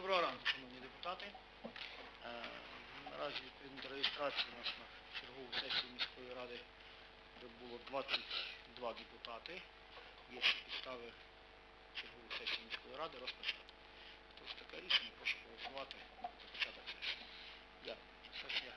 Доброго ранку, шановні депутати. Е, Наразі відповідно реєстрації у нас на чергову сесію міської ради було 22 депутати. Є підстави чергову сесії міської ради розпочати. Хто таке рішення, прошу голосувати за початок сесії. Дякую. Сесія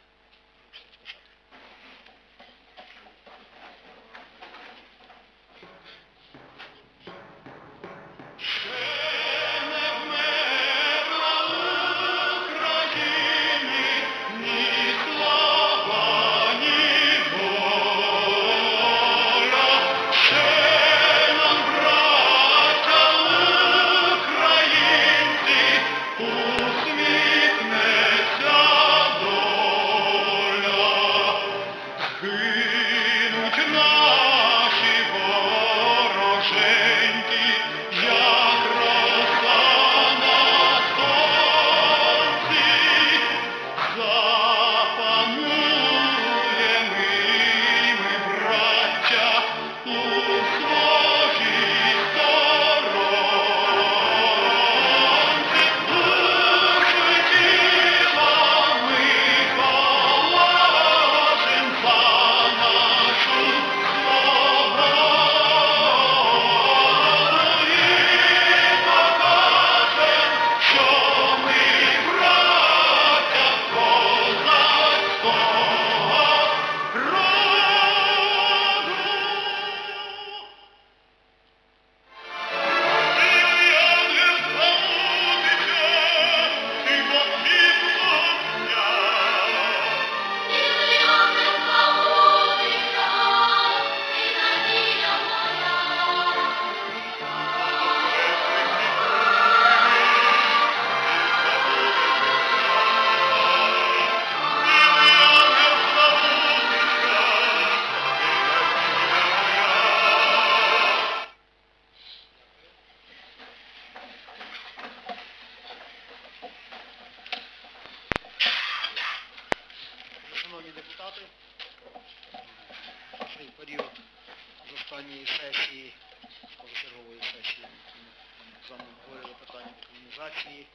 говорили питання декомунізації,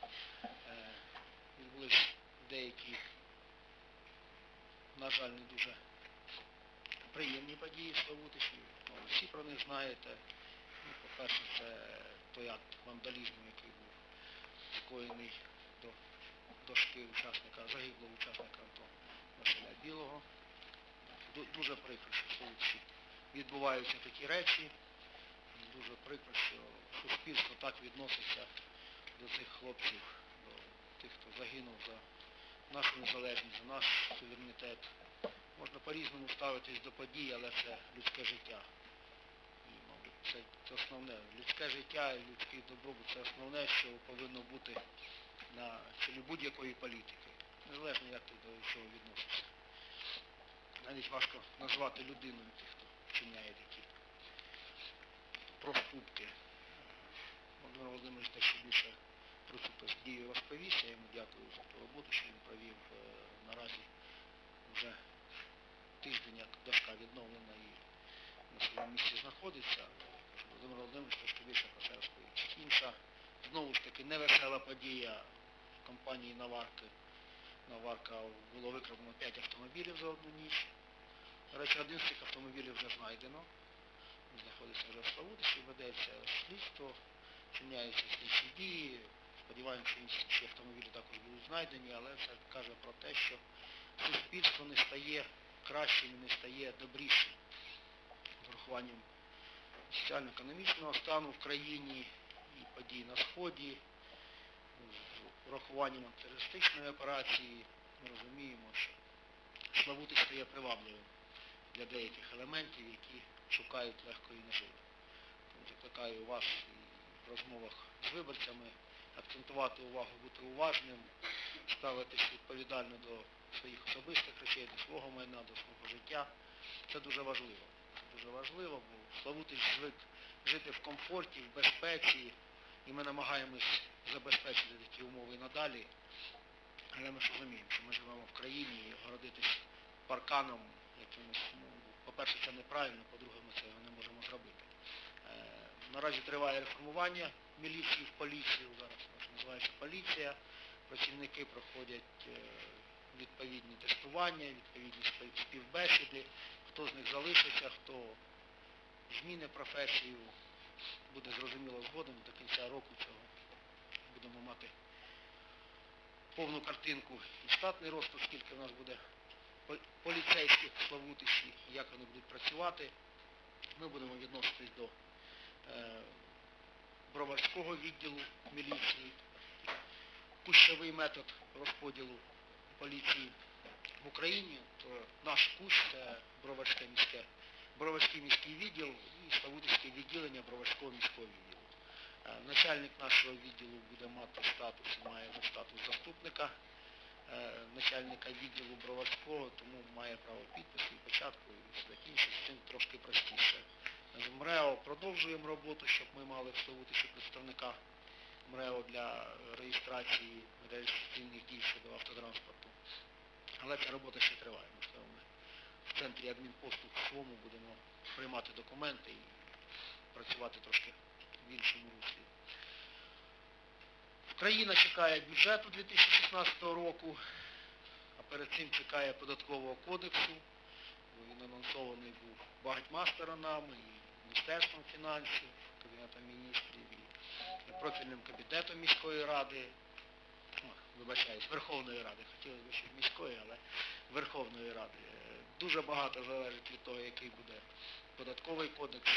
е, відбулись деякі, на жаль, не дуже приємні події Славутичі. Ну, всі про них знаєте. Ну, По-перше, це той акт вандалізму, який був скоєний до дошки учасника, загиблого учасника АТО Василя Білого. Дуже прикро, що в Славутичі відбуваються такі речі. Дуже прикро, що суспільство так відноситься до цих хлопців, до тих, хто загинув за нашу незалежність, за наш суверенітет. Можна по-різному ставитись до подій, але це людське життя. І, мабуть, це, це основне. Людське життя і людський добробут це основне, що повинно бути на чолі будь-якої політики. Незалежно як ти до чого відносишся. Навіть важко назвати людиною тих, хто вчиняє такі проступки. Володимир Володимирович що більше про цю подію розповість. Я йому дякую за ту роботу, що він провів е, наразі вже тиждень, як дошка відновлена і на своєму місці знаходиться. Володимир Володимирович трошки більше про це розповість. Інша, знову ж таки, невесела подія в компанії Наварки. Наварка було викрадено 5 автомобілів за одну ніч. До речі, один з цих автомобілів вже знайдено. Знаходиться вже в Славутичі, ведеться слідство, чиняються слідчі дії. Сподіваємося, інші автомобілі також будуть знайдені, але це каже про те, що суспільство не стає кращим, не стає добрішим з урахуванням соціально-економічного стану в країні і подій на Сході, з урахуванням антитерористичної операції. Ми розуміємо, що Славутич стає привабливим для деяких елементів, які шукають легкої наживи. Закликаю вас в розмовах з виборцями акцентувати увагу, бути уважним, ставитись відповідально до своїх особистих речей, до свого майна, до свого життя. Це дуже важливо. Це дуже важливо, бо Славутич звик жити в комфорті, в безпеці, і ми намагаємось забезпечити такі умови і надалі. Але ми ж розуміємо, що ми живемо в країні і городитись парканом якимось, ну, по-перше, це неправильно, по-друге, можемо зробити. Е, наразі триває реформування міліції в поліцію, зараз називається поліція. Працівники проходять е, відповідні тестування, відповідні співбесіди. Хто з них залишиться, хто зміни професію, буде зрозуміло згодом до кінця року цього. Будемо мати повну картинку і штатний розпис, скільки в нас буде поліцейських славутичів, як вони будуть працювати. Ми будемо відноситись до е, броварського відділу міліції, кущовий метод розподілу поліції в Україні, то наш кущ це Броварське міське, Броварський міський відділ і Славутицьке відділення Броварського міського відділу. Е, Начальник нашого відділу буде мати статус, має статус заступника начальника відділу Броварського, тому має право підпису і початку, і закінчити з цим трошки простіше. З МРЕО продовжуємо роботу, щоб ми мали в представника МРЕО для реєстрації реєстраційних дій щодо автотранспорту. Але ця робота ще триває. Можливо, ми в центрі адмінпосту в своєму будемо приймати документи і працювати трошки в іншому руслі. Країна чекає бюджету 2016 року, а перед цим чекає податкового кодексу. Він анонсований був багатьма сторонами, і Міністерством фінансів, Кабінетом міністрів, і профільним кабінетом міської ради, вибачаюсь, Верховної Ради, хотілося б ще міської, але Верховної Ради. Е, Дуже багато залежить від того, який буде податковий кодекс.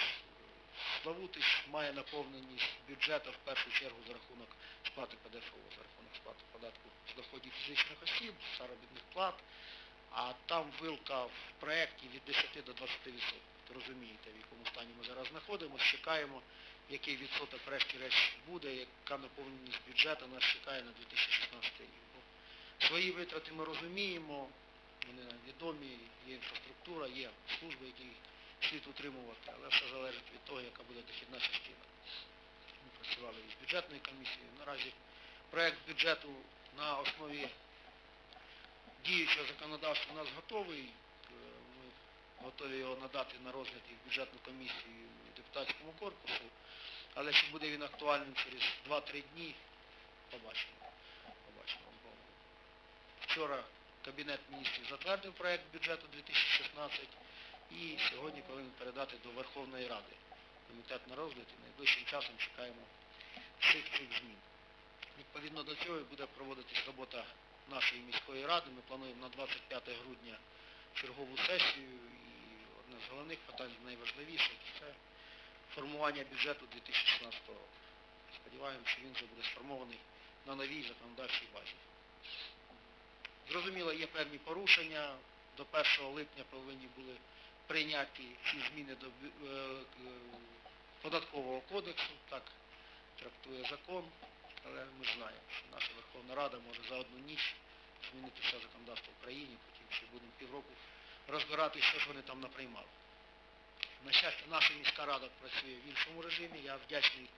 Славутич має наповненість бюджету в першу чергу за рахунок сплати ПДФО, за рахунок сплати податку з доходів фізичних осіб, заробітних плат, а там вилка в проєкті від 10 до 20%. Розумієте, в якому стані ми зараз знаходимося, чекаємо, який відсоток врешті-решт буде, яка наповненість бюджету нас чекає на 2016 рік. Свої витрати ми розуміємо, вони відомі, є інфраструктура, є служби, які слід утримувати, але все залежить від того, яка буде дохідна частина. Працювали із бюджетною комісією. Наразі проект бюджету на основі діючого законодавства у нас готовий. Е, Ми готові його надати на розгляд і в бюджетну комісію і депутатському корпусу. Але чи буде він актуальним через 2-3 дні, побачимо. побачимо. Вчора Кабінет міністрів затвердив проект бюджету 2016 і сьогодні повинен передати до Верховної Ради. Комітет на розгляд і найближчим часом чекаємо цих змін. Відповідно до цього буде проводитись робота нашої міської ради. Ми плануємо на 25 грудня чергову сесію і одне з головних питань, найважливіших, це формування бюджету 2016 року. Сподіваємося, що він вже буде сформований на новій законодавчій базі. Зрозуміло, є певні порушення. До 1 липня повинні були прийняті ці зміни до е, е, податкового кодексу, так трактує закон, але ми знаємо, що наша Верховна Рада може за одну ніч змінити все законодавство в країні, потім ще будемо півроку розбирати, що ж вони там наприймали. На щастя, наша міська рада працює в іншому режимі. Я вдячний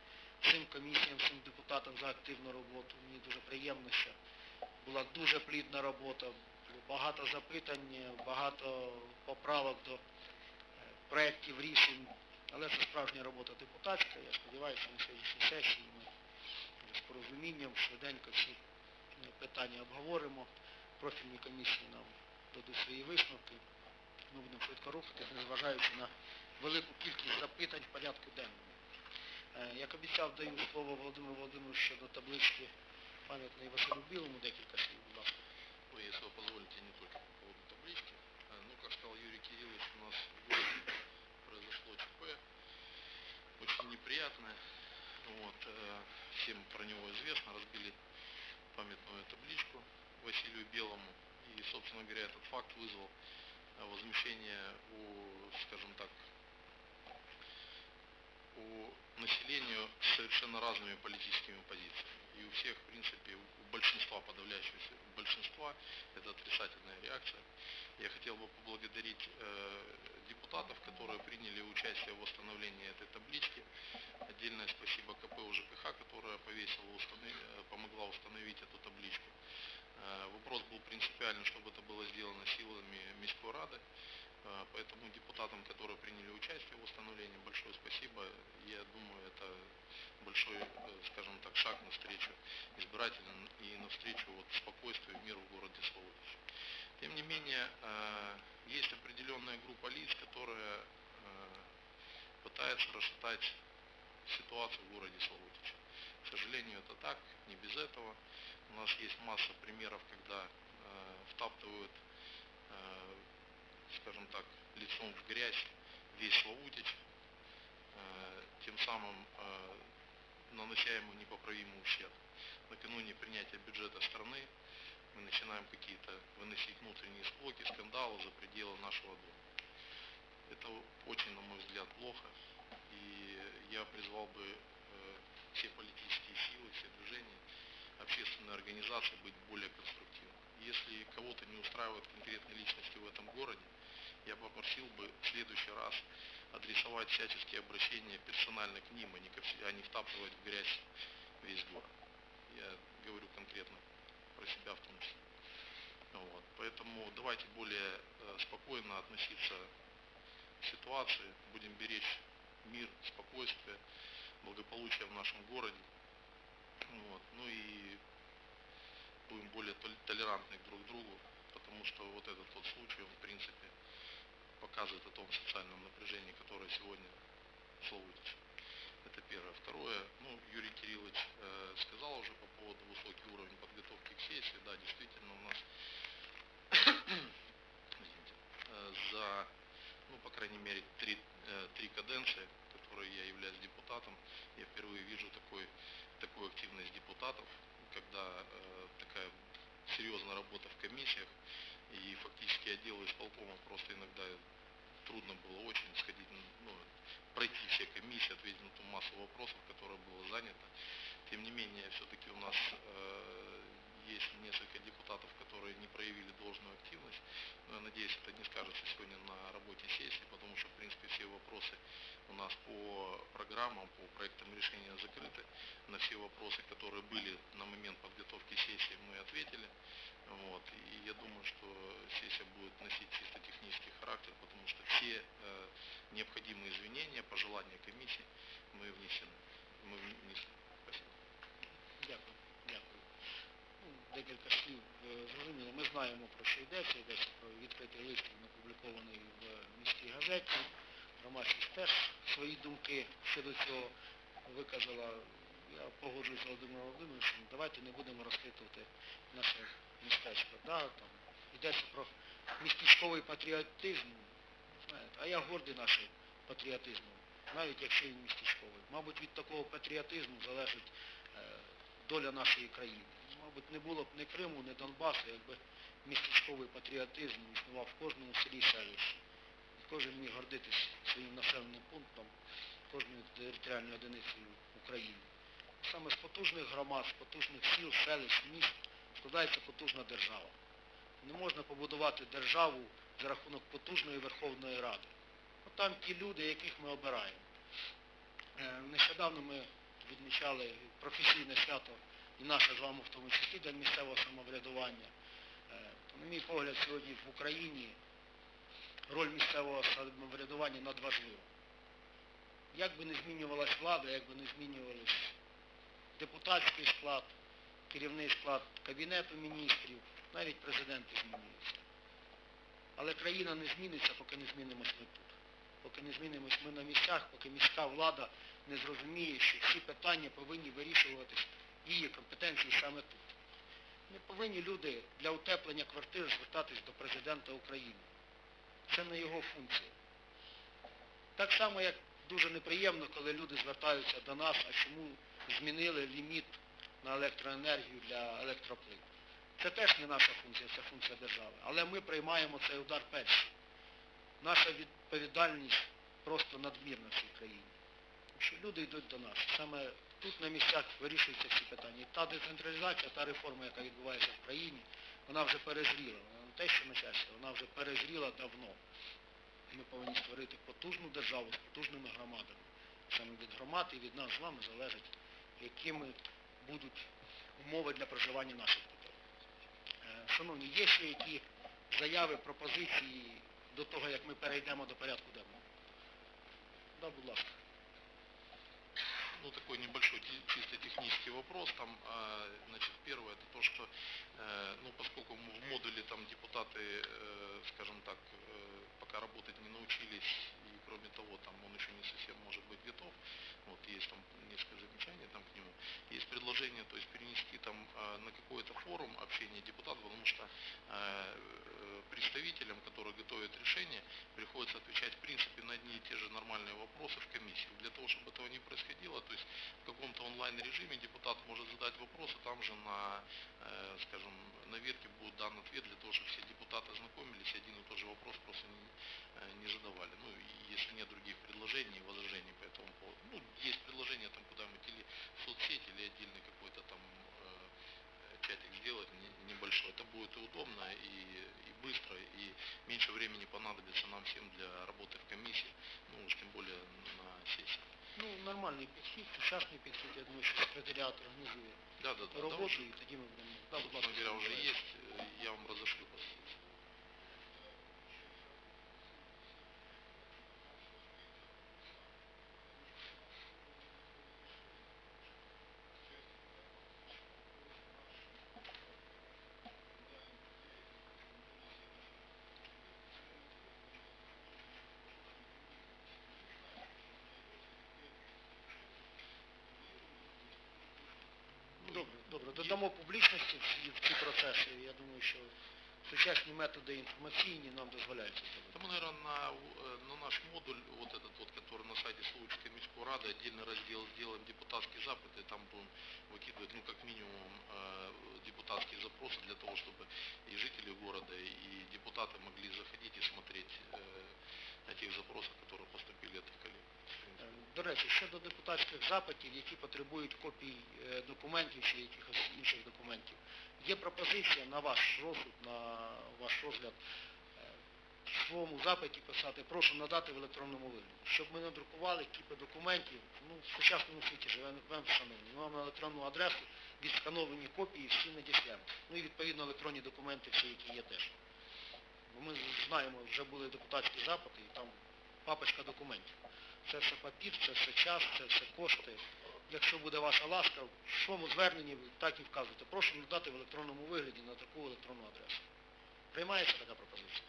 всім комісіям, всім депутатам за активну роботу. Мені дуже приємно, що була дуже плідна робота, багато запитань, багато поправок до е, проєктів рішень. Але це справжня робота депутатська. Я сподіваюся, на сьогоднішній сесії ми з порозумінням швиденько всі е, питання обговоримо. Профільні комісії нам дадуть свої висновки. Ми будемо швидко рухатись, незважаючи на велику кількість запитань в порядку денному. Е, Як обіцяв, даю слово Володимиру Володимировичу щодо таблички пам'ятної Василю Білому, декілька слів, будь ласка. Если вы позволите, не всем про него известно, разбили памятную табличку Василию Белому. И, собственно говоря, этот факт вызвал э, возмущение у, скажем так, у населению с совершенно разными политическими позициями. И у всех, в принципе, у большинства, подавляющего большинства, это отрицательная реакция. Я хотел бы поблагодарить э, депутатов, которые приняли участие в восстановлении этой таблички. Отдельное спасибо КП УЖКХ, которая повесила, установ- э, помогла установить эту табличку. Э, вопрос был принципиальный, чтобы это было сделано силами Міської ради. Э, Поэтому депутатам, которые приняли участие в восстановлении, большое спасибо. Я думаю, это большой, скажем так, шаг навстречу избирателям и навстречу вот спокойствию и миру в городе Славутич. Тем не менее, есть определенная группа лиц, которая э, пытается расшатать ситуацию в городе Славутич. К сожалению, это так, не без этого. У нас есть масса примеров, когда э, втаптывают, э, скажем так, лицом в грязь весь Славутич, э, тем самым э, нанося ему непоправимый ущерб. Накануне принятия бюджета страны мы начинаем какие-то выносить внутренние склоки, скандалы за пределы нашего дома. Это очень, на мой взгляд, плохо. И я призвал бы э, все политические силы, все движения, общественные организации быть более конструктивными. Если кого-то не устраивают конкретные личности в этом городе, я попросил бы в следующий раз адресовать всяческие обращения персонально к ним, а не, ко а не втаптывать в грязь весь город. Я говорю конкретно про себя в том числе. Вот. Поэтому давайте более э, спокойно относиться к ситуации, будем беречь мир, спокойствие, благополучие в нашем городе. Вот. Ну и будем более тол- толерантны друг к другу, потому что вот этот вот случай, он в принципе показывает о том социальном напряжении, которое сегодня Славутиче. Это первое. Второе, ну, Юрий Кириллович э, сказал уже по поводу высокий уровень подготовки сессии. Да, действительно, у нас э, за, ну, по крайней мере, три, э, три каденции, которые я являюсь депутатом, я впервые вижу такой, такую активность депутатов, когда э, такая серьезная работа в комиссиях, и фактически отделы исполкома просто иногда трудно было очень сходить, ну, пройти все комиссии, ответить на ту массу вопросов, которая была занята. Тем не менее, все-таки у нас э, есть несколько депутатов, которые не проявили должную активность. Но я надеюсь, это не скажется сегодня на работе сессии, потому что, в принципе, все вопросы у нас по программам, по проектам решения закрыты. На все вопросы, которые были на момент подготовки сессии, мы ответили. Вот. И я думаю, что сессия будет носить чисто технический характер, потому что все э, необходимые извинения, пожелания комиссии мы внесены. Мы внесли. Декілька слів е, зрозуміло. Ми знаємо про що йдеться. Йдеться про відкритий лист, опублікований в міській газеті. Громадськість теж свої думки щодо цього виказала. Я погоджуюсь з Володимиром Володимировичем, давайте не будемо розхитувати наше містечко. Да, там, йдеться про містечковий патріотизм. Знаєте, а я гордий нашим патріотизмом, навіть якщо він містечковий. Мабуть, від такого патріотизму залежить е, доля нашої країни. Мабуть, не було б ні Криму, ні Донбасу, якби містечковий патріотизм існував в кожному селі селищі. Кожен міг гордитись своїм населеним пунктом, кожною територіальною одиницею України. Саме з потужних громад, з потужних сіл, селищ, міст складається потужна держава. Не можна побудувати державу за рахунок потужної Верховної Ради. От там ті люди, яких ми обираємо. Е, Нещодавно ми відмічали професійне свято, і наше з вами в тому числі День місцевого самоврядування. Е, На мій погляд, сьогодні в Україні роль місцевого самоврядування надважлива. Як би не змінювалась влада, як би не змінювалась депутатський склад, керівний склад Кабінету міністрів, навіть президенти змінюються. Але країна не зміниться, поки не змінимось ми тут. Поки не змінимось ми на місцях, поки міська влада не зрозуміє, що всі питання повинні вирішуватись її компетенції саме тут. Не повинні люди для утеплення квартир звертатись до президента України. Це не його функція. Так само, як дуже неприємно, коли люди звертаються до нас, а чому змінили ліміт на електроенергію для електроплит. Це теж не наша функція, це функція держави. Але ми приймаємо цей удар перші. Наша відповідальність просто надмірна в цій країні. Що люди йдуть до нас. Саме тут на місцях вирішуються всі питання. І та децентралізація, та реформа, яка відбувається в країні, вона вже перезріла. Вона не те, що на часі, вона вже перезріла давно. Ми повинні створити потужну державу з потужними громадами. Саме від громад і від нас з вами залежить, якими будуть умови для проживання наших дітей. Е, Шановні, є ще які заяви, пропозиції до того, як ми перейдемо до порядку денного. Да, будь ласка. Ну, такой небольшой чисто технический вопрос. Там, а, значит, первое, это то, что, э, ну, поскольку в модуле там депутаты, э, скажем так, э, пока работать не научились, кроме того, там он еще не совсем может быть готов, вот есть там несколько замечаний там к нему, есть предложение, то есть перенести там э, на какой-то форум общения депутатов, потому что э, э, представителям, которые готовят решение, приходится отвечать в принципе на одни и те же нормальные вопросы в комиссии. Для того, чтобы этого не происходило, то есть в каком-то онлайн режиме депутат может задать вопрос, а там же на, э, скажем, на ветке будет дан ответ для того, чтобы все депутаты ознакомились, и один и тот же вопрос просто не, э, не задавали. Ну, и если нет других предложений и возражений по этому поводу. Ну, есть предложение там куда-нибудь или в соцсети, или отдельный какой-то там э, чатик сделать не- небольшой. Это будет и удобно, и, и быстро, и меньше времени понадобится нам всем для работы в комиссии, ну уж тем более на сессии. Ну, нормальний підхід, сучасний підхід, я думаю, що секретаріат організує Да, да, да. да, роботу, уже, і тоді ми будемо. Да, будь собственно ласка, говоря, уже Сергій есть, э, я вам разошлю по ссылке. Добре, добре. Додамо публічності в ці, в ці процеси. Я думаю, що сучасні методи інформаційні нам дозволяють це зробити. Там, наверное, на, э, на наш модуль, вот этот вот, который на сайте Случайской Міської Рады, отдельный раздел сделаем депутатские запыты, там будем выкидывать, ну, как минимум, э, депутатские запросы для того, чтобы и жители города, и депутаты могли заходить и смотреть э, этих запросов, которые поступили от их коллег. До речі, щодо депутатських запитів, які потребують копій е, документів чи якихось інших документів, є пропозиція на ваш розсуд, на ваш розгляд е, в своєму запиті писати, прошу надати в електронному вигляді, щоб ми надрукували кіпи документів, ну, в сучасному світі живемо встановлені. Ми на електронну адресу відскановані копії всі надішлемо. Ну і відповідно електронні документи всі, які є теж. Бо ми знаємо, вже були депутатські запити і там папочка документів. Це все папір, це все час, це все кошти. Якщо буде ваша ласка, в своєму зверненні так і вказуєте. Прошу надати в електронному вигляді на таку електронну адресу. Приймається така пропозиція?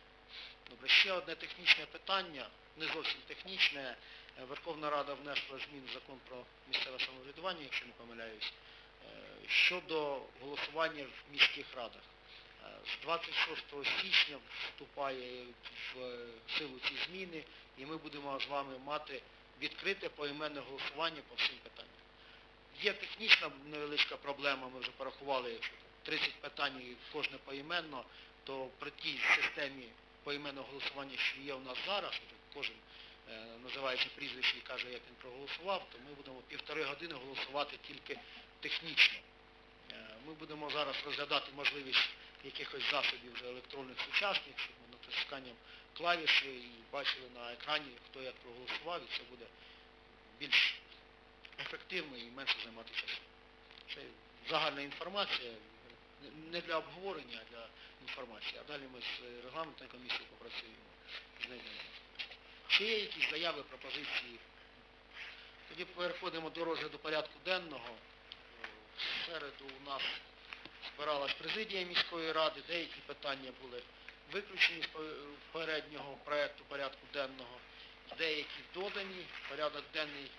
Добре, ще одне технічне питання, не зовсім технічне. Верховна Рада внесла змін в закон про місцеве самоврядування, якщо не помиляюсь, е, щодо голосування в міських радах. З 26 січня вступає в силу ці зміни, і ми будемо з вами мати відкрите поіменне голосування по всім питанням. Є технічна невеличка проблема, ми вже порахували, якщо 30 питань і кожне поіменно, то при тій системі поіменного голосування, що є у нас зараз, кожен е, називається прізвище і каже, як він проголосував, то ми будемо півтори години голосувати тільки технічно. Е, Ми будемо зараз розглядати можливість якихось засобів електронних сучасних, щоб ми натисканням клавіші і бачили на екрані, хто як проголосував, і це буде більш ефективно і менше займати часу. Це загальна інформація, не- для обговорення, а для інформації. А далі ми з регламентною комісією попрацюємо. Чи є якісь заяви, пропозиції? Тоді переходимо до розгляду порядку денного. В середу у нас збиралась президія міської ради, деякі питання були виключені з попереднього проєкту порядку денного, деякі додані. Порядок денний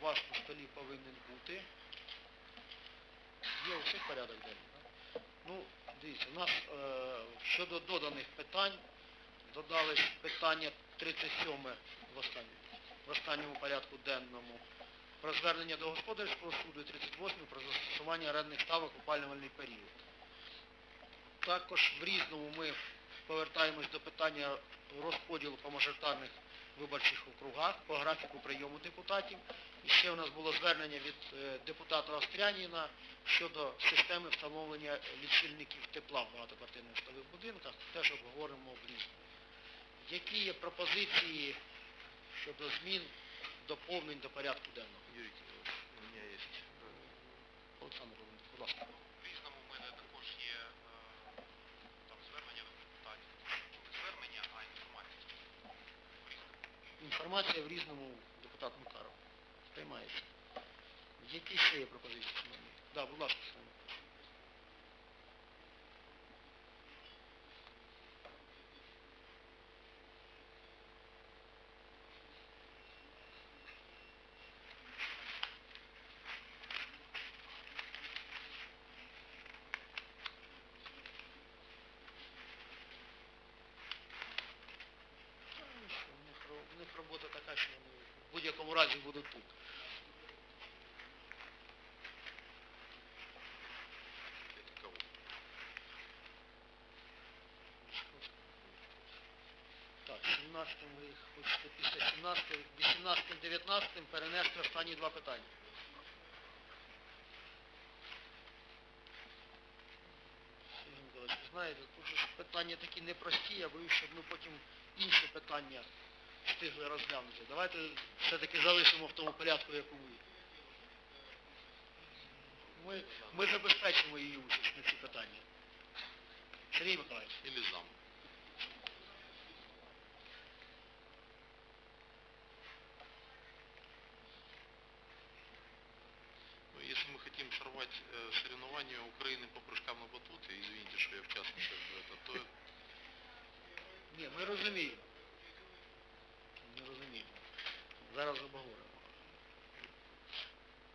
у вас на столі повинен бути. Є у всіх порядок денний. так? Ну, дивіться, у нас е, щодо доданих питань додались питання 37 в останньому, в останньому порядку денному про звернення до господарського суду і 38 про застосування орендних ставок опалювальний період. Також в різному ми повертаємось до питання розподілу по мажоритарних виборчих округах по графіку прийому депутатів. І ще у нас було звернення від е, депутата Остряніна щодо системи встановлення лічильників тепла в багатоквартирних житлових будинках. Теж обговоримо в різному. Які є пропозиції щодо змін, доповнень до порядку денного. Юрій Кирилович, у мене є. Олександр Володимирович, будь ласка. В різному в мене також є е, там звернення до депутатів. Не звернення, а інформація. В. Інформація в різному депутат Макаров. Сприймається. Які ще є пропозиції? Так, да, будь ласка, 17-м ви їх хочете після 17-го, 18-м, 19-м перенести останні два питання. Знаєте, тут ж питання такі непрості, я боюсь, щоб ми потім інші питання встигли розглянути. Давайте все-таки залишимо в тому порядку, якому. ви. Ми, ми забезпечимо її участь на ці питання. Сергій Миколаївич. Ілізам.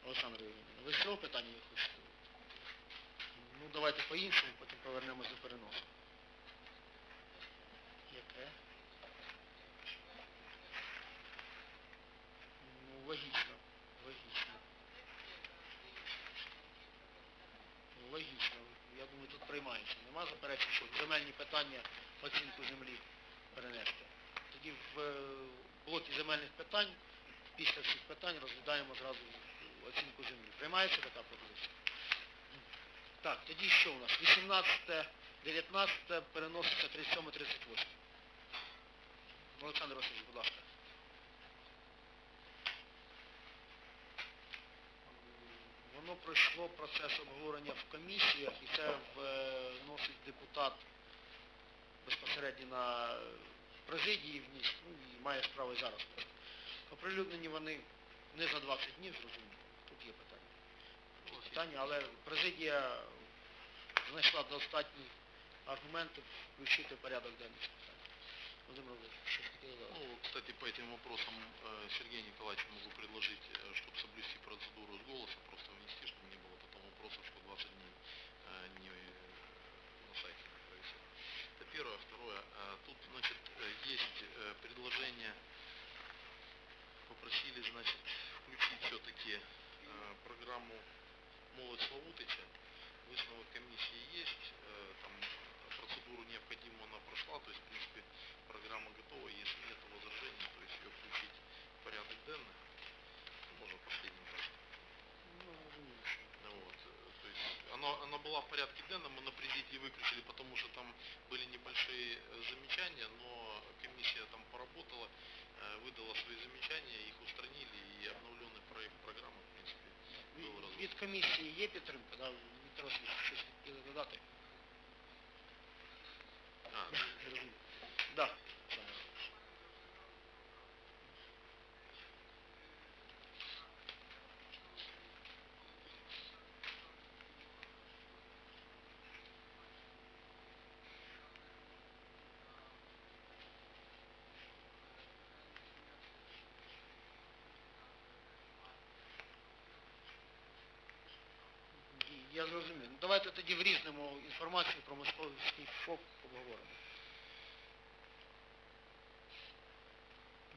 Олександр Євгенійович, ви з цього питання хочете? Ну, давайте по-іншому, потім повернемось до переносу. Яке? Ну, логічно. Логічно. Ну, логічно. Я думаю, тут приймається. Нема заперечень, що земельні питання оцінку землі перенести. Тоді в е, блокі земельних питань, після всіх питань розглядаємо зразу оцінку землі. Приймається така пропозиція? Так, тоді що у нас? 18, 19 переноситься 37, 38. Олександр Васильович, будь ласка. Воно пройшло процес обговорення в комісіях і це вносить депутат безпосередньо на президії вніс, ну і має справу і зараз. Оприлюднені вони не за 20 днів, зрозуміло. питання, але президія знайшла достатні аргументи включити в порядок денний це питання. Володимир Володимирович, що хотіли додати? Ну, кстати, по этим вопросам э, Сергею Николаевичу могу предложить, чтобы соблюсти процедуру с голоса, просто внести, чтобы не было потом вопросов, что 20 дней э, не э, на сайте не провисел. Это первое. Второе. э, Тут, значит, э, есть э, предложение, попросили, значит, включить все-таки э, программу «Молодь Славутича». Высновок комиссии есть, э, там процедуру необходимую она прошла, то есть, в принципе, программа готова, если нет возражений, то есть ее включить в порядок ну, можно последним просто. Ну. Ну Вот, э, то есть оно, она была в порядке денном, мы на президии выключили, потому что там были небольшие э, замечания, но комиссия там поработала, выдала свои замечания, их устранили, Від- комісії є підтримка, да? Віктор Васильович, щось хотіли додати? А, ну, Я розумію. Да. Олександр Іванович. І Я зрозумів. Ну, давайте тоді в різному інформацію про московський ФОП обговоримо.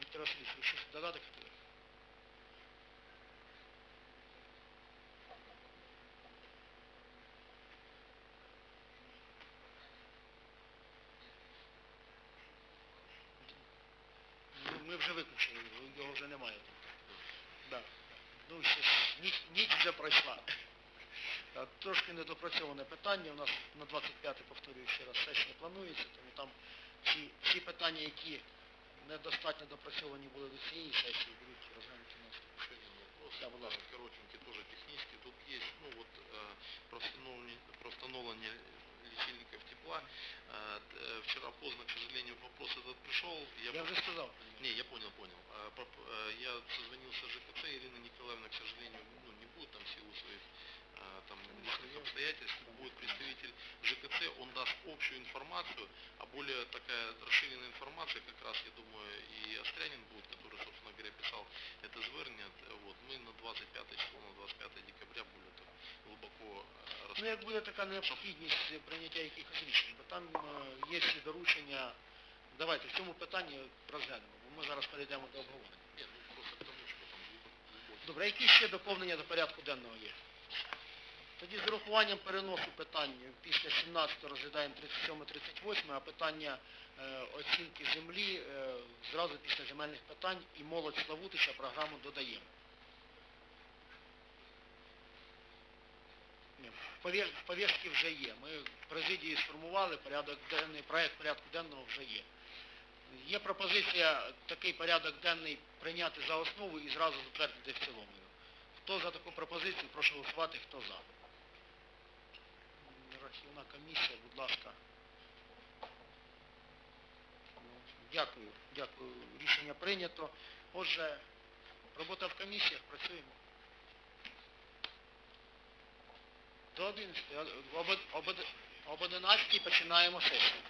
Віктор Васильович, ви щось додати хотіли? Ну, Ми вже виключили його, його вже немає тут. Да. Ну, ще ж ніч, ніч вже пройшла. Та Трошки недопрацьоване питання. У нас на 25 повторюю ще раз, сесія планується, тому там всі, всі питання, які недостатньо допрацьовані були до цієї сесії, будуть розглянуті на наступній. еще один вопрос, Да, будь ласка. э, коротенький, тоже технический. Тут есть, ну вот, э, про встановление, про встановление лечильников тепла. Э, т- э, Вчера поздно, к сожалению, вопрос этот пришел. Я вже сказав. Не, я понял, понял. А, поп- э, Я созвонился с ЖКЦ, Ирина Николаевна, к сожалению, ну, не будет там в силу своих а, там личных обстоятельств, будет представитель ЖКЦ, он даст общую информацию, а более такая расширенная информация, как раз, я думаю, и Острянин будет, который, собственно говоря, писал это звернення, Э, вот, мы на 25 число, на 25 декабря более так глубоко э, Ну, як буде така необхідність прийняття якихось рішень, бо там е, є всі доручення. Давайте в цьому питанні розглянемо, бо ми зараз перейдемо до обговорення. Не, ну просто к тому, что там глубоко. Добре, які ще доповнення до порядку денного є? Тоді з урахуванням переносу питань після 17 розглядаємо 37-38, а питання е, оцінки землі е, зразу після земельних питань і молодь Славутича програму додаємо. Повістці вже є. Ми президії сформували порядок денний, проект порядку денного вже є. Є пропозиція такий порядок денний прийняти за основу і зразу затвердити в цілому. Хто за таку пропозицію, прошу голосувати, хто за. Рахівна комісія, будь ласка. Дякую, дякую. Рішення прийнято. Отже, робота в комісіях, працюємо. До 11. Об, об, об 11 починаємо сесію.